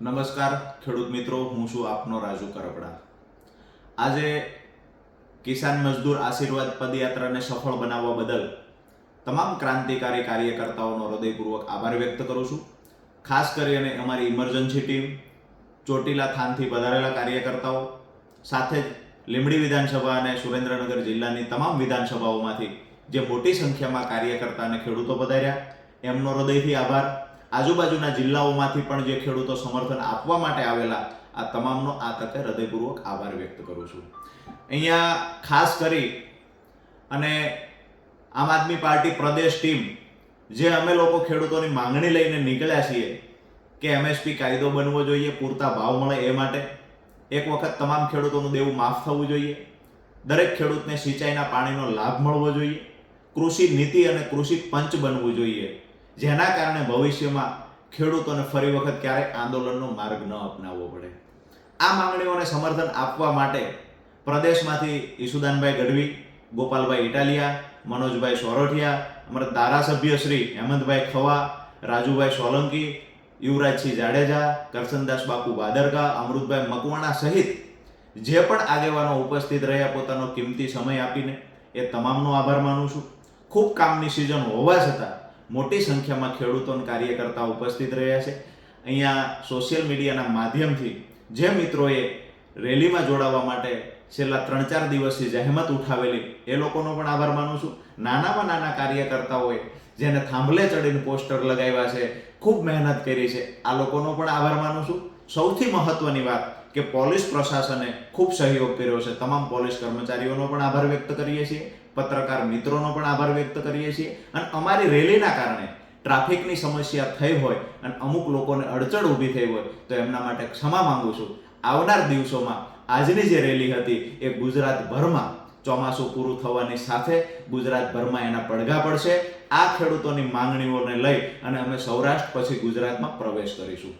નમસ્કાર, ખેડૂત મિત્રો, હું છું આપનો રાજુ કરપડા. આજે કિસાન મજદૂર આશીર્વાદ પદયાત્રાને સફળ બનાવવા બદલ તમામ ક્રાંતિકારી કાર્યકર્તાઓનો હૃદયપૂર્વક આભાર વ્યક્ત કરું છું. ખાસ કરીને અમારી ઇમરજન્સી ટીમ ચોટીલા થાનથી વધારેલા કાર્યકર્તાઓ, સાથે જ લીંબડી વિધાનસભા અને સુરેન્દ્રનગર જિલ્લાની તમામ વિધાનસભાઓમાંથી જે મોટી સંખ્યામાં કાર્યકર્તા અને ખેડૂતો પધાર્યા, એમનો હૃદયથી આભાર. આજુબાજુના જિલ્લાઓમાંથી પણ જે ખેડૂતો સમર્થન આપવા માટે આવેલા, આ તમામનો આ તકે હૃદયપૂર્વક આભાર વ્યક્ત કરું છું. અહીંયા ખાસ કરી અને આમ આદમી પાર્ટી પ્રદેશ ટીમ, જે અમે લોકો ખેડૂતોની માંગણી લઈને નીકળ્યા છીએ કે એમએસપી કાયદો બનવો જોઈએ, પૂરતા ભાવ મળે એ માટે, એક વખત તમામ ખેડૂતોનું દેવું માફ થવું જોઈએ. દરેક ખેડૂતને સિંચાઈના પાણીનો લાભ મળવો જોઈએ. કૃષિ નીતિ અને કૃષિ પંચ બનવું જોઈએ. જેના કારણે ભવિષ્યમાં ખેડૂતોને ફરી વખત ક્યારેય આંદોલનનો માર્ગ ન અપનાવવો પડે. આ માંગણીઓને સમર્થન આપવા માટે પ્રદેશમાંથી ઈસુદાનભાઈ ગઢવી, ગોપાલભાઈ ઇટાલિયા, મનોજભાઈ સોરઠિયા, અમારા ધારાસભ્ય શ્રી હેમંતભાઈ ખવા, રાજુભાઈ સોલંકી, યુવરાજસિંહ જાડેજા કરશનદાસ બાપુ બાદરકા, અમૃતભાઈ મકવાણા સહિત જે પણ આગેવાનો ઉપસ્થિત રહ્યા પોતાનો કિંમતી સમય આપીને એ તમામનો આભાર માનું છું. ખૂબ કામની સિઝન હોવા છતાં મોટી સંખ્યામાં ખેડૂતો કાર્યકર્તા ઉપસ્થિત રહ્યા છે. અહીંયા સોશિયલ મીડિયાના માધ્યમથી જે મિત્રોએ રેલીમાં જોડાવા માટે છેલ્લા ત્રણ ચાર દિવસથી જહેમત ઉઠાવેલી, એ લોકોનો પણ આભાર માનું છું. નાનામાં નાના કાર્યકર્તાઓએ જેને થાંભલે ચડીને પોસ્ટર લગાવ્યા છે, ખૂબ મહેનત કરી છે, આ લોકોનો પણ આભાર માનું છું. સૌથી મહત્વની વાત કે પોલીસ પ્રશાસને ખૂબ સહયોગ કર્યો છે. તમામ પોલીસ કર્મચારીઓનો પણ આભાર વ્યક્ત કરીએ છીએ. પત્રકાર મિત્રોનો પણ આભાર વ્યક્ત કરીએ છીએ. અને અમારી રેલીના કારણે ટ્રાફિકની સમસ્યા થઈ હોય અને અમુક લોકોને અડચણ ઊભી થઈ હોય તો એમના માટે ક્ષમા માંગુ છું. આવનાર દિવસોમાં આજની જે રેલી હતી એ ગુજરાતભરમાં ચોમાસું પૂરું થવાની સાથે ગુજરાતભરમાં એના પડઘા પડશે. આ ખેડૂતોની માંગણીઓને લઈ અને અમે સૌરાષ્ટ્ર પછી ગુજરાતમાં પ્રવેશ કરીશું.